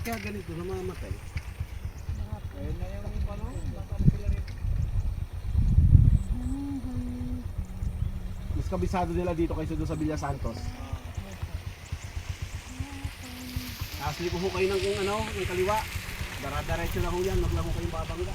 Bakit ganito namamatay? Ayun na yung ano, nakano sila rito. Mas kabisado nila dito kaysa doon sa Villa Santos. Asli ko ho kayo ng kung ano, ng kaliwa. Dara-diretso na ho yan, wag kayong babangga.